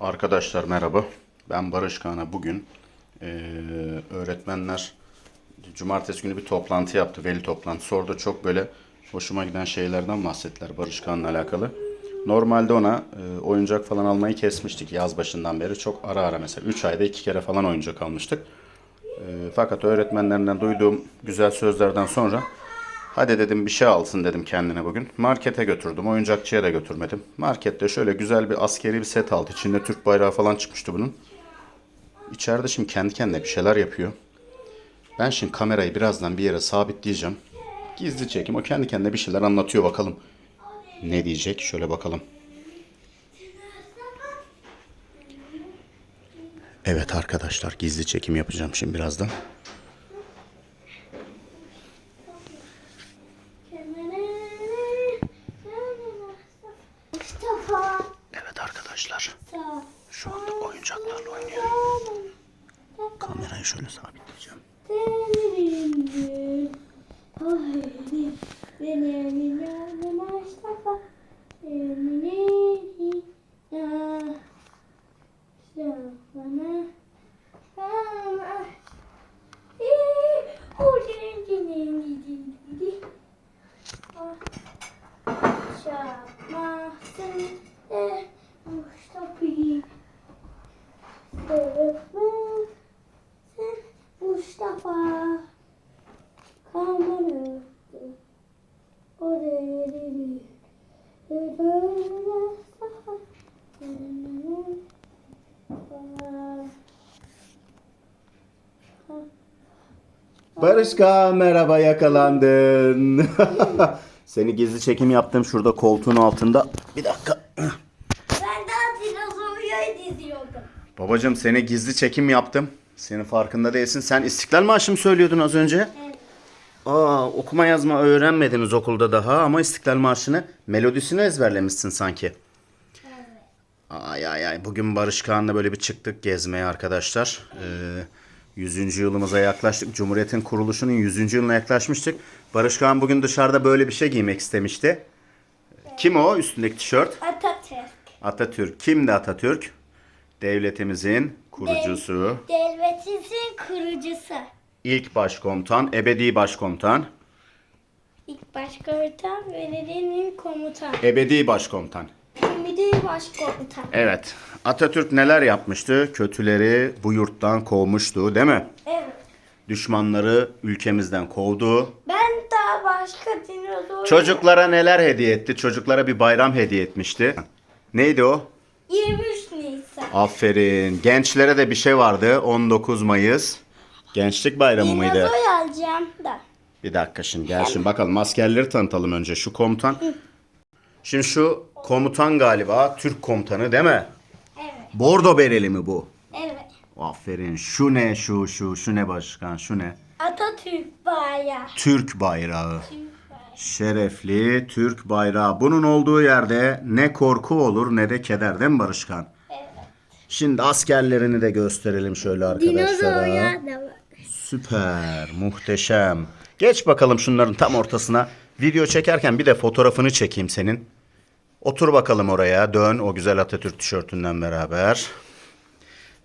Arkadaşlar merhaba. Ben Barış Kağan'a bugün eee, öğretmenler cumartesi günü bir toplantı yaptı. Veli toplantısı. Orada çok böyle hoşuma giden şeylerden bahsettiler Barış Kağan'la alakalı. Normalde ona eee, oyuncak falan almayı kesmiştik yaz başından beri. Çok ara ara mesela 3 ayda 2 kere falan oyuncak almıştık. Eee, fakat öğretmenlerinden duyduğum güzel sözlerden sonra Hadi dedim bir şey alsın dedim kendine bugün. Markete götürdüm. Oyuncakçıya da götürmedim. Markette şöyle güzel bir askeri bir set aldı. İçinde Türk bayrağı falan çıkmıştı bunun. İçeride şimdi kendi kendine bir şeyler yapıyor. Ben şimdi kamerayı birazdan bir yere sabitleyeceğim. Gizli çekim. O kendi kendine bir şeyler anlatıyor bakalım. Ne diyecek? Şöyle bakalım. Evet arkadaşlar gizli çekim yapacağım şimdi birazdan. Mustafa. Evet arkadaşlar. Şu anda oyuncaklarla oynuyor. Kamerayı şöyle sabitleyeceğim. Barışka merhaba yakalandın. Seni gizli çekim yaptım şurada koltuğun altında. Bir dakika. Ben daha dinozorları diziyordum. Babacım seni gizli çekim yaptım. Senin farkında değilsin. Sen İstiklal Marşı mı söylüyordun az önce? Evet. Aa, okuma yazma öğrenmediniz okulda daha ama İstiklal Marşı'nı melodisini ezberlemişsin sanki. Ay ay ay bugün Barış Kağan'la böyle bir çıktık gezmeye arkadaşlar. Ee, 100. yılımıza yaklaştık. Cumhuriyet'in kuruluşunun 100. yılına yaklaşmıştık. Barış Kağan bugün dışarıda böyle bir şey giymek istemişti. Kim o üstündeki tişört? Atatürk. Atatürk. Kimdi Atatürk? Devletimizin kurucusu, Devletimizin kurucusu. İlk başkomutan, ebedi başkomutan, İlk başkomutan belediyenin komutan. ebedi başkomutan. Müdür başkomutan. Evet. Atatürk neler yapmıştı? Kötüleri bu yurttan kovmuştu, değil mi? Evet. Düşmanları ülkemizden kovdu. Ben daha başka dinozor... Çocuklara neler hediye etti? Çocuklara bir bayram hediye etmişti. Neydi o? 23 Nisan. Aferin. Gençlere de bir şey vardı. 19 Mayıs. Gençlik bayramı mıydı? Dinozor alacağım da. Bir dakika şimdi gel şimdi bakalım askerleri tanıtalım önce. Şu komutan. Şimdi şu komutan galiba Türk komutanı değil mi? Evet. Bordo bereli mi bu? Evet. Aferin. Şu ne şu şu şu ne başkan şu ne? Atatürk bayrağı. Türk bayrağı. Türk bayrağı. Şerefli Türk bayrağı. Bunun olduğu yerde ne korku olur ne de keder değil mi Barışkan? Evet. Şimdi askerlerini de gösterelim şöyle arkadaşlara. Dinozorlar da var. Süper, muhteşem. Geç bakalım şunların tam ortasına. Video çekerken bir de fotoğrafını çekeyim senin. Otur bakalım oraya. Dön o güzel Atatürk tişörtünden beraber.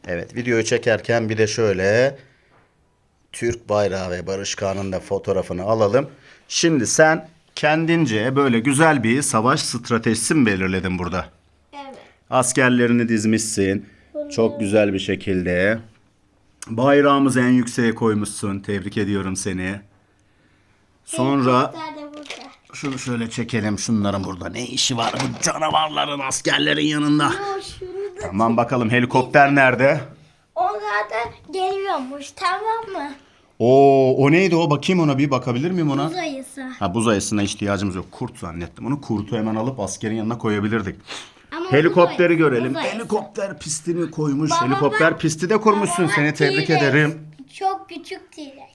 Evet, videoyu çekerken bir de şöyle Türk bayrağı ve Barış Kağan'ın da fotoğrafını alalım. Şimdi sen kendince böyle güzel bir savaş stratejisi mi belirledin burada? Evet. Askerlerini dizmişsin. Çok güzel bir şekilde. Bayrağımızı en yükseğe koymuşsun. Tebrik ediyorum seni. Sonra şunu şöyle çekelim. Şunların burada ne işi var bu canavarların askerlerin yanında. Tamam bakalım helikopter nerede? Onlar da geliyormuş tamam mı? Oo, o neydi o? Bakayım ona bir bakabilir miyim ona? Buz ayısı. Ha buz ayısına ihtiyacımız yok. Kurt zannettim onu. Kurtu hemen alıp askerin yanına koyabilirdik. Helikopteri görelim. buz ayısı. Helikopter pistini koymuş. Baba Helikopter pisti de kurmuşsun. Baba Seni tebrik T-Rex. ederim. Çok küçük T-Rex.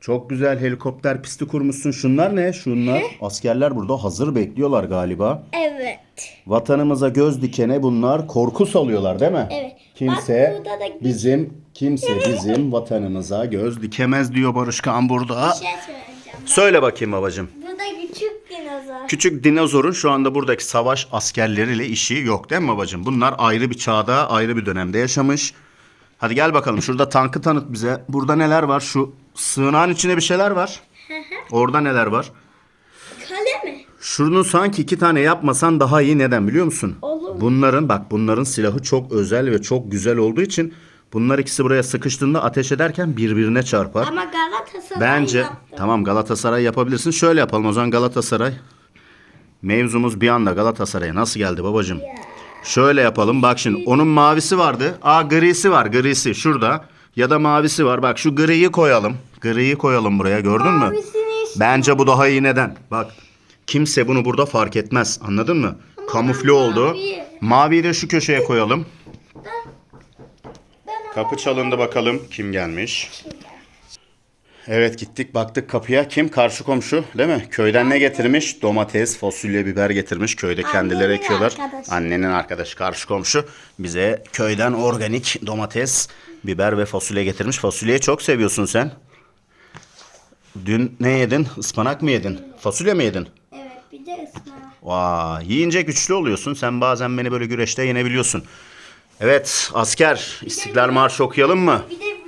Çok güzel helikopter pisti kurmuşsun. Şunlar ne? Şunlar askerler burada hazır bekliyorlar galiba. Evet. Vatanımıza göz dikene bunlar korku salıyorlar değil mi? Evet. Kimse Bak burada da bir- bizim kimse bizim vatanımıza göz dikemez diyor Barış Kağan burada. Bir şey söyleyeceğim. Söyle bakayım babacığım. Dinozor. Küçük dinozorun şu anda buradaki savaş askerleriyle işi yok değil mi babacığım? Bunlar ayrı bir çağda, ayrı bir dönemde yaşamış. Hadi gel bakalım şurada tankı tanıt bize. Burada neler var? Şu sığınağın içinde bir şeyler var. Orada neler var? Kale mi? Şunu sanki iki tane yapmasan daha iyi neden biliyor musun? Olur. Bunların bak bunların silahı çok özel ve çok güzel olduğu için bunlar ikisi buraya sıkıştığında ateş ederken birbirine çarpar. Ama Galatasaray Bence yaptı. tamam Galatasaray yapabilirsin. Şöyle yapalım o zaman Galatasaray. Mevzumuz bir anda Galatasaray'a nasıl geldi babacığım? Şöyle yapalım. Bak şimdi onun mavisi vardı. Aa grisi var. Grisi şurada. Ya da mavisi var. Bak şu griyi koyalım. Griyi koyalım buraya. Gördün mü? Mavisini işte. Bence bu daha iyi neden? Bak kimse bunu burada fark etmez. Anladın mı? Kamufle oldu. mavi- Maviyi de şu köşeye koyalım. Kapı çalındı bakalım kim gelmiş. Evet gittik baktık kapıya. Kim? Karşı komşu değil mi? Köyden ne getirmiş? Domates, fasulye, biber getirmiş. Köyde kendileri Annenin ekiyorlar. arkadaşı. Annenin arkadaşı karşı komşu bize köyden organik domates, biber ve fasulye getirmiş. Fasulyeyi çok seviyorsun sen. Dün ne yedin? Ispanak mı yedin? Fasulye mi yedin? Evet bir de ısma. Vay, yiyince güçlü oluyorsun. Sen bazen beni böyle güreşte yenebiliyorsun. Evet, asker. İstiklal Marşı okuyalım mı? Bir de bir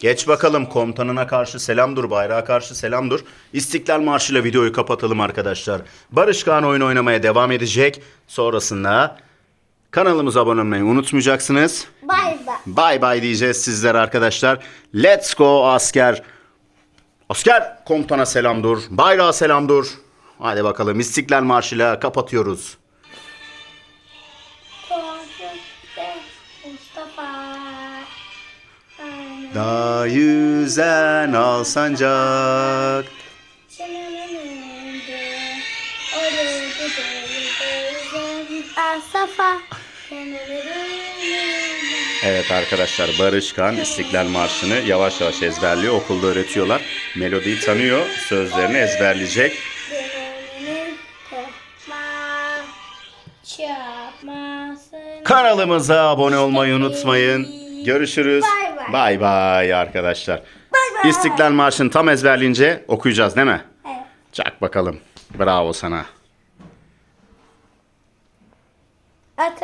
Geç bakalım komutanına karşı selam dur, bayrağa karşı selam dur. İstiklal Marşı'yla videoyu kapatalım arkadaşlar. Barış Kaan oyun oynamaya devam edecek. Sonrasında kanalımıza abone olmayı unutmayacaksınız. bay bay. Bay bay diyeceğiz sizler arkadaşlar. Let's go asker. Asker komutana selam dur. Bayrağa selam dur. Hadi bakalım İstiklal Marşı'yla kapatıyoruz. Da yüzen al sancak. Safa. Evet arkadaşlar Barış Kan İstiklal Marşı'nı yavaş yavaş ezberliyor. Okulda öğretiyorlar. Melodiyi tanıyor. Sözlerini ezberleyecek. Kanalımıza abone olmayı unutmayın. Görüşürüz. Bay bay. Arkadaşlar. Bay bay. İstiklal Marşı'nı tam ezberleyince okuyacağız değil mi? Evet. Çak bakalım. Bravo sana. At